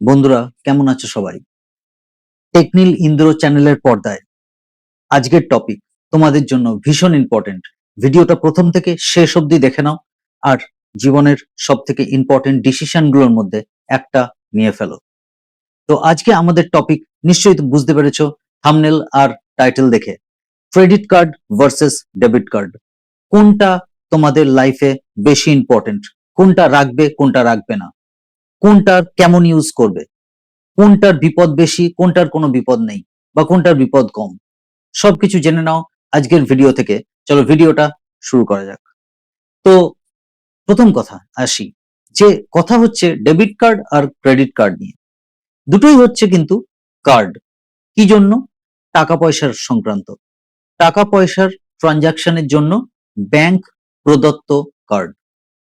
বন্ধুরা, কেমন আছো সবাই? টেকনিল ইন্দ্র চ্যানেলের পর্দায় আজকের টপিক তোমাদের জন্য ভীষণ ইম্পর্টেন্ট ভিডিওটা প্রথম থেকে শেষ অবধি দেখে নাও, আর জীবনের সব থেকে ইম্পর্টেন্ট ডিসিশনগুলোর মধ্যে একটা নিয়ে ফেলো। তো আজকে আমাদের টপিক নিশ্চয়ই বুঝতে পেরেছ থামনেল আর টাইটেল দেখে। Credit card versus debit card কোনটা তোমাদের লাইফে বেশি ইম্পর্টেন্ট কোনটা রাখবে কোনটা রাখবে না? কোনটার কেমন ইউজ করবে? কোনটার বিপদ বেশি, কোনটার কোনো বিপদ নেই, বা কোনটার বিপদ কম? সবকিছু জেনে নাও আজকের ভিডিও থেকে। চলো ভিডিওটা শুরু করা যাক। তো প্রথম কথা, আসি। যে কথা হচ্ছে ডেবিট কার্ড আর ক্রেডিট কার্ড নিয়ে। দুটোই হচ্ছে কিন্তু কার্ড কি জন্য? টাকা পয়সার সংক্রান্ত। টাকা পয়সার ট্রানজাকশনের জন্য ব্যাংক প্রদত্ত কার্ড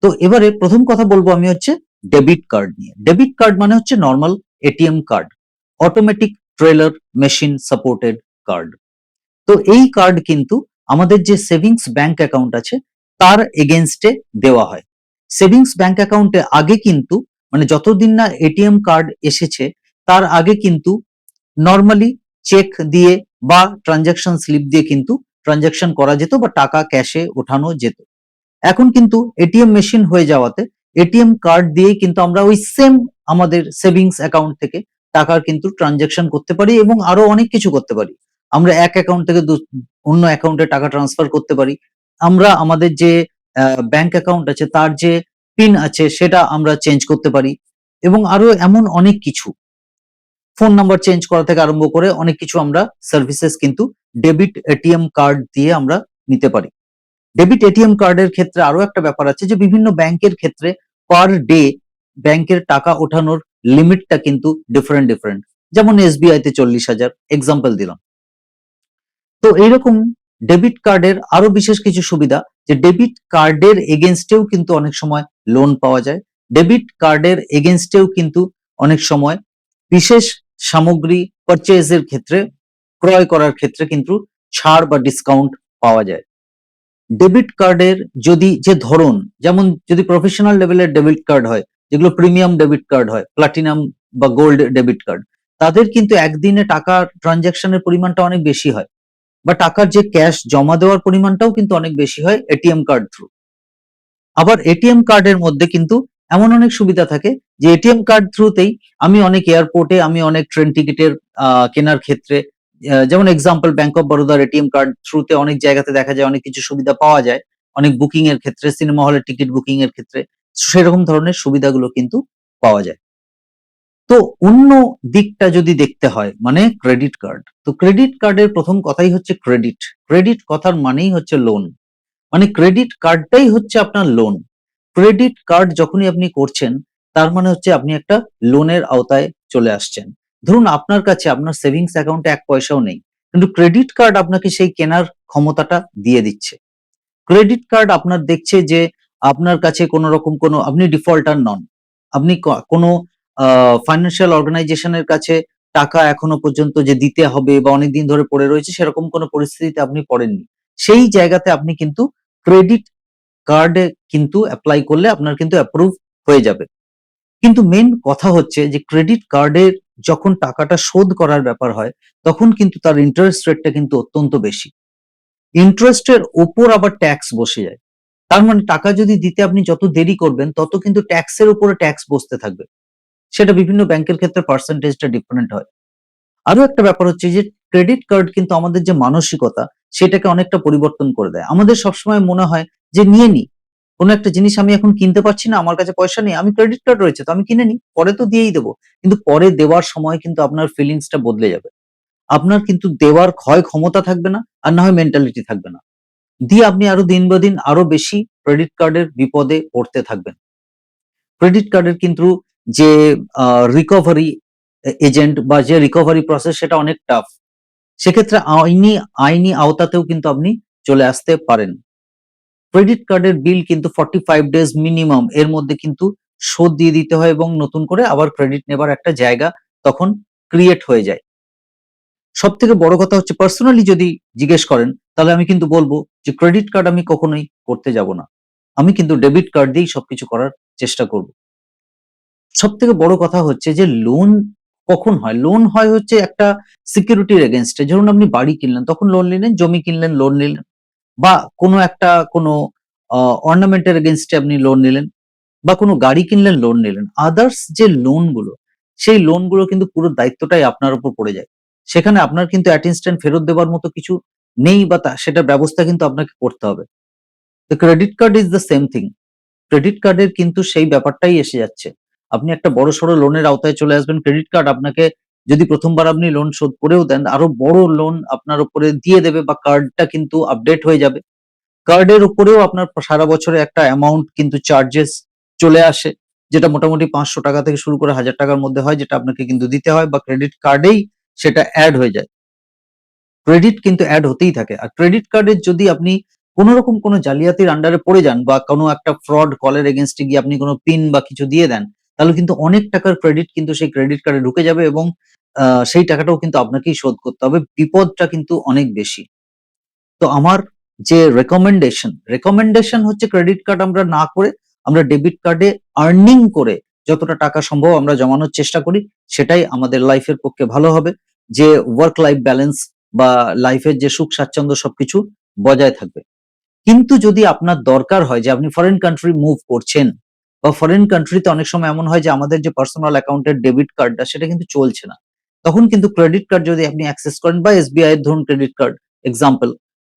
তো এবারে প্রথম কথা বলব আমি হচ্ছে ডেবিট কার্ড নিয়ে। ডেবিট কার্ড মানে হচ্ছে normal ATM card automatic teller machine supported card তো এই কার্ড কিন্তু আমাদের যে সেভিংস ব্যাংক অ্যাকাউন্ট আছে, তার এগেনস্টে দেওয়া হয়। সেভিংস ব্যাংক অ্যাকাউন্টে আগে কিন্তু মানে যতদিন না এটিএম কার্ড এসেছে, তার আগে কিন্তু নর্মালি চেক দিয়ে বা ট্রানজাকশন স্লিপ দিয়ে কিন্তু ট্রানজাকশন করা যেত বা টাকা ক্যাশে ওঠানো যেত। এখন কিন্তু এটিএম মেশিন হয়ে যাওয়াতে এটিএম কার্ড দিয়ে কিন্তু আমরা ওই সেম আমাদের সেভিংস অ্যাকাউন্ট থেকে টাকার কিন্তু ট্রানজাকশন করতে পারি এবং আরও অনেক কিছু করতে পারি। আমরা এক অ্যাকাউন্ট থেকে অন্য অ্যাকাউন্টে টাকা ট্রান্সফার করতে পারি। আমরা আমাদের যে ব্যাংক অ্যাকাউন্ট আছে, তার যে পিন আছে, সেটা আমরা চেঞ্জ করতে পারি এবং আরও এমন অনেক কিছু। ফোন নাম্বার চেঞ্জ করা থেকে আরম্ভ করে অনেক কিছু আমরা সার্ভিসেস কিন্তু ডেবিট এটিএম কার্ড দিয়ে আমরা নিতে পারি। ডেবিট এটিএম কার্ডের ক্ষেত্রে আরও একটা ব্যাপার আছে যে বিভিন্ন ব্যাংকের ক্ষেত্রে পার ডে ব্যাংকের টাকা ওঠানোর লিমিটটা কিন্তু ডিফারেন্ট ডিফারেন্ট যেমন এসবিআই তে চল্লিশ হাজার এক্সাম্পল দিলাম। তো এইরকম ডেবিট কার্ডের আরও বিশেষ কিছু সুবিধা, যে ডেবিট কার্ডের এগেনস্টেও কিন্তু অনেক সময় লোন পাওয়া যায়। ডেবিট কার্ডের এগেনস্টেও কিন্তু অনেক সময় বিশেষ সামগ্রী পারচেজের ক্ষেত্রে, ক্রয় করার ক্ষেত্রে কিন্তু ছাড় বা ডিসকাউন্ট পাওয়া যায়। ডেবিট কার্ডের যদি যে ধরন, যেমন যদি প্রফেশনাল লেভেলের ডেবিট কার্ড হয়, যেগুলো প্রিমিয়াম ডেবিট কার্ড হয় প্লাটিনাম বা গোল্ড ডেবিট কার্ড তাদের কিন্তু একদিনে টাকা ট্রানজাকশনের পরিমাণটা অনেক বেশি হয়। বা টাকার যে ক্যাশ জমা দেওয়ার পরিমাণটাও কিন্তু অনেক বেশি হয় এটিএম কার্ড থ্রু আবার এটিএম কার্ডের মধ্যে কিন্তু এমন অনেক সুবিধা থাকে যে এটিএম কার্ড থ্রুতেই আমি অনেক এয়ারপোর্টে আমি অনেক ট্রেন টিকিটের কেনার ক্ষেত্রে যেমন এক্সাম্পল ব্যাংক অফ বরোদার এটিএম কার্ড থ্রুতে অনেক জায়গাতে দেখা যায় অনেক কিছু সুবিধা পাওয়া যায়। অনেক বুকিং এর ক্ষেত্রে সিনেমা হলের টিকিট বুকিং এর ক্ষেত্রে, সেরকম ধরনের সুবিধাগুলো কিন্তু পাওয়া যায়। তো অন্য দিকটা যদি দেখতে হয় মানে ক্রেডিট কার্ড তো ক্রেডিট কার্ডের প্রথম কথাই হচ্ছে ক্রেডিট ক্রেডিট কথার মানেই হচ্ছে লোন মানে ক্রেডিট কার্ডটাই হচ্ছে আপনার লোন ক্রেডিট কার্ড যখনই আপনি করছেন, তার মানে হচ্ছে আপনি একটা লোনের আওতায় চলে আসছেন। ধরুন আপনার কাছে আপনার সেভিংস অ্যাকাউন্টে এক পয়সাও নেই, কিন্তু ক্রেডিট কার্ড আপনাকে সেই কেনার ক্ষমতাটা দিয়ে দিচ্ছে। ক্রেডিট কার্ড আপনার দেখছে যে আপনার কাছে কোনো রকম কোনো, আপনি ডিফল্টার নন। আপনি কোনো ফাইন্যান্সিয়াল অর্গানাইজেশনের কাছে টাকা এখনও পর্যন্ত যে দিতে হবে বা অনেকদিন ধরে পড়ে রয়েছে, সেরকম কোনো পরিস্থিতিতে আপনি পড়েননি। সেই জায়গাতে আপনি কিন্তু ক্রেডিট কার্ডে কিন্তু অ্যাপ্লাই করলে আপনার কিন্তু অ্যাপ্রুভ হয়ে যাবে। কিন্তু মেন কথা হচ্ছে যে ক্রেডিট কার্ডের যখন টাকাটা শোধ করার ব্যাপার হয়, তখন কিন্তু তার ইন্টারেস্ট রেটটা কিন্তু অত্যন্ত বেশি। ইন্টারেস্টের ওপর আবার ট্যাক্স বসে যায়। তার মানে টাকা যদি দিতে আপনি যত দেরি করবেন, তত কিন্তু ট্যাক্সের উপরে ট্যাক্স বসতে থাকবে। সেটা বিভিন্ন ব্যাংকের ক্ষেত্রে পার্সেন্টেজটা ডিফারেন্ট হয়। আরও একটা ব্যাপার হচ্ছে যে ক্রেডিট কার্ড কিন্তু আমাদের যে মানসিকতা, সেটাকে অনেকটা পরিবর্তন করে দেয়। আমাদের সবসময় মনে হয় যে নিয়ে নি কোনো একটা জিনিস আমি এখন কিনতে পারছি না, আমার কাছে পয়সা নেই, আমি ক্রেডিট কার্ড রয়েছে তো আমি কিনে নিই, পরে তো দিয়েই দেবো। কিন্তু পরে দেওয়ার সময় কিন্তু আপনার ফিলিংসটা বদলে যাবে। আপনার কিন্তু দেওয়ার ক্ষয় ক্ষমতা থাকবে না, আর না হয় মেন্টালিটি থাকবে না। দিয়ে আপনি আরও দিন বা দিন আরও বেশি ক্রেডিট কার্ডের বিপদে পড়তে থাকবেন। ক্রেডিট কার্ডের কিন্তু যে রিকভারি এজেন্ট বা যে রিকভারি প্রসেস সেটা অনেক টাফ সেক্ষেত্রে আইনি আইনি আওতাতেও কিন্তু আপনি চলে আসতে পারেন। ক্রেডিট কার্ডের বিল কিন্তু ফর্টি ফাইভ ডেজ মিনিমাম এর মধ্যে কিন্তু শোধ দিয়ে দিতে হয় এবং নতুন করে আবার ক্রেডিট নেবার একটা জায়গা তখন ক্রিয়েট হয়ে যায়। সব থেকে বড় কথা হচ্ছে পার্সোনালি যদি জিজ্ঞেস করেন, তাহলে আমি কিন্তু বলব যে ক্রেডিট কার্ড আমি কখনোই করতে যাব না। আমি কিন্তু ডেবিট কার্ড দিয়েই সবকিছু করার চেষ্টা করব। সব থেকে বড় কথা হচ্ছে যে লোন কখন হয়? লোন হয় হচ্ছে একটা সিকিউরিটির এগেনস্টে ধরুন আপনি বাড়ি কিনলেন, তখন লোন নিলেন, জমি কিনলেন লোন নিলেন। বা কোনো একটা কোনো অর্নামেন্টের এগেনস্টে আপনি লোন নিলেন বা কোনো গাড়ি কিনলেন লোন নিলেন। আদার্স যে লোনগুলো সেই লোনগুলো কিন্তু পুরো দায়িত্বটাই আপনার উপর পড়ে যায়। সেখানে আপনার কিন্তু অ্যাট ইনস্ট্যান্ট ফেরত দেওয়ার মতো কিছু নেই বা তা, সেটার ব্যবস্থা কিন্তু আপনাকে করতে হবে। তো credit card is the same thing credit কার্ডের কিন্তু সেই ব্যাপারটাই এসে যাচ্ছে। আপনি একটা বড় সড়ো লোনের আওতায় চলে আসবেন ক্রেডিট কার্ড আপনাকে যদি প্রথমবার আপনি লোন শোধ করেও দেন, আরও বড় লোন আপনার উপরে দিয়ে দেবে বা কার্ডটা কিন্তু আপডেট হয়ে যাবে। কার্ডের উপরেও আপনার সারা বছরে একটা অ্যামাউন্ট কিন্তু চার্জেস চলে আসে, যেটা মোটামুটি পাঁচশো টাকা থেকে শুরু করে হাজার টাকার মধ্যে হয়, যেটা আপনাকে কিন্তু দিতে হয় বা ক্রেডিট কার্ডেই সেটা অ্যাড হয়ে যায়। ক্রেডিট কিন্তু অ্যাড হতেই থাকে। আর ক্রেডিট কার্ডের যদি আপনি কোনো রকম কোনো জালিয়াতির আন্ডারে পড়ে যান বা কোনো একটা ফ্রড কলের এগেনস্টে গিয়ে আপনি কোনো পিন বা কিছু দিয়ে দেন তাহলে কিন্তু অনেক টাকার ক্রেডিট কিন্তু সেই ক্রেডিট কার্ডে ঢুকে যাবে এবং সেই টাকাটাও কিন্তু আপনাকেই শোধ করতে হবে। বিপদটা কিন্তু অনেক বেশি। তো আমার যে রেকমেন্ডেশন রেকমেন্ডেশন হচ্ছে ক্রেডিট কার্ড আমরা না করে আমরা ডেবিট কার্ডে আর্নিং করে যতটা টাকা সম্ভব আমরা জমানোর চেষ্টা করি, সেটাই আমাদের লাইফের পক্ষে ভালো হবে। যে ওয়ার্ক লাইফ ব্যালেন্স বা লাইফের যে সুখ স্বাচ্ছন্দ্য সবকিছু বজায় থাকবে। কিন্তু যদি আপনার দরকার হয় যে আপনি ফরেন কান্ট্রি মুভ করছেন বা ফরেন কান্ট্রিতে অনেক সময় এমন হয় যে আমাদের যে পার্সোনাল অ্যাকাউন্টের ডেবিট কার্ডটা সেটা কিন্তু চলছে না। তখন কিন্তু ক্রেডিট কার্ড যদি আপনি অ্যাক্সেস করেন বা এসবিআই এর ধরুন ক্রেডিট কার্ড এক্সাম্পল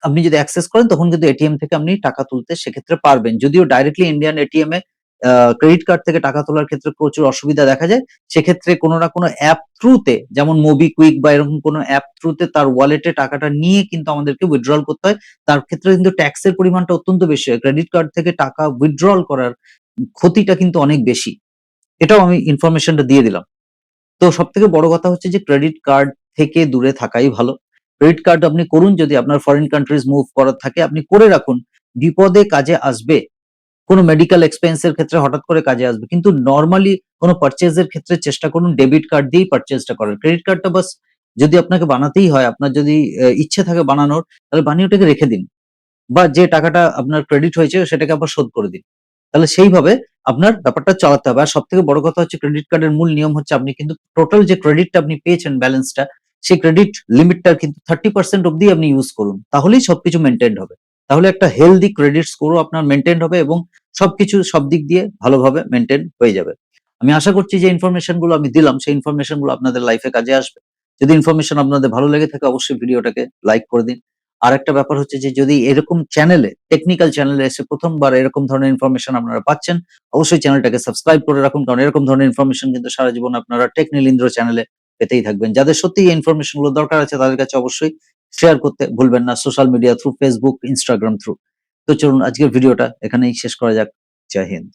আপনি যদি অ্যাক্সেস করেন, তখন কিন্তু এটিএম থেকে আপনি টাকা তুলতে সেক্ষেত্রে পারবেন। যদিও ডাইরেক্টলি ইন্ডিয়ান এটিএম এ ক্রেডিট কার্ড থেকে টাকা তোলার ক্ষেত্রে প্রচুর অসুবিধা দেখা যায়, সেক্ষেত্রে কোনো না কোনো অ্যাপ থ্রুতে যেমন মোবিকুইক বা এরকম কোনো অ্যাপ থ্রুতে তার ওয়ালেটে টাকাটা নিয়ে কিন্তু আমাদেরকে উইথড্রল করতে হয়। তার ক্ষেত্রে কিন্তু ট্যাক্সের পরিমাণটা অত্যন্ত বেশি হয়। ক্রেডিট কার্ড থেকে টাকা উইথড্রল করার ক্ষতিটা কিন্তু অনেক বেশি। এটাও আমি ইনফরমেশনটা দিয়ে দিলাম। তো সব থেকে বড় কথা হচ্ছে যে ক্রেডিট কার্ড থেকে দূরে থাকাই ভালো। ক্রেডিট কার্ড আপনি করুন, যদি আপনার ফরেন কান্ট্রিজ মুভ করার থাকে, আপনি করে রাখুন। বিপদে কাজে আসবে, কোনো মেডিকেল এক্সপেন্সের ক্ষেত্রে হঠাৎ করে কাজে আসবে, কিন্তু নর্মালি কোনো পারচেজের ক্ষেত্রে চেষ্টা করুন ডেবিট কার্ড দিয়েই পারচেজটা করার। ক্রেডিট কার্ডটা বাস যদি আপনাকে বানাতেই হয়, আপনার যদি ইচ্ছে থাকে বানানোর, তাহলে বানিয়ে ওটাকে রেখে দিন। বা যে টাকাটা আপনার ক্রেডিট হয়েছে, সেটাকে আবার শোধ করে দিন। তাহলে সেইভাবে আপনার ব্যাপারটা চালাতে হবে। আর সব থেকে বড় কথা হচ্ছে ক্রেডিট কার্ডের মূল নিয়ম হচ্ছে আপনি কিন্তু টোটাল যে ক্রেডিটটা আপনি পেয়েছেন ব্যালেন্সটা সেই ক্রেডিট লিমিটটা কিন্তু থার্টি পার্সেন্ট অব্দি আপনি ইউজ করুন। তাহলেই সবকিছু মেনটেন হবে। তাহলে একটা হেলদি ক্রেডিট স্কোরও আপনার মেনটেন হবে এবং সবকিছু সব দিক দিয়ে ভালোভাবে মেনটেন হয়ে যাবে। আমি আশা করছি যে ইনফরমেশনগুলো আমি দিলাম, সেই ইনফরমেশনগুলো আপনাদের লাইফে কাজে আসবে। যদি ইনফরমেশন আপনাদের ভালো লেগে থাকে, অবশ্যই ভিডিওটাকে লাইক করে দিন। আর একটা ব্যাপার হচ্ছে যে যদি এরকম চ্যানেলে টেকনিক্যাল চ্যানেলে এসে প্রথমবার এরকম ধরনের ইনফরমেশন আপনারা পাচ্ছেন, অবশ্যই চ্যানেলটাকে সাবস্ক্রাইব করে রাখুন, কারণ এরকম ধরনের ইনফরমেশন কিন্তু সারা জীবন আপনারা টেকনিল ইন্দ্র চ্যানেলে পেতেই থাকবেন। যাদের সত্যি এই ইনফরমেশনগুলো দরকার আছে, তাদের কাছে অবশ্যই শেয়ার করতে ভুলবেন না social media through Facebook Instagram through তো চলুন আজকের ভিডিওটা এখানেই শেষ করা যাক। জয় হিন্দ।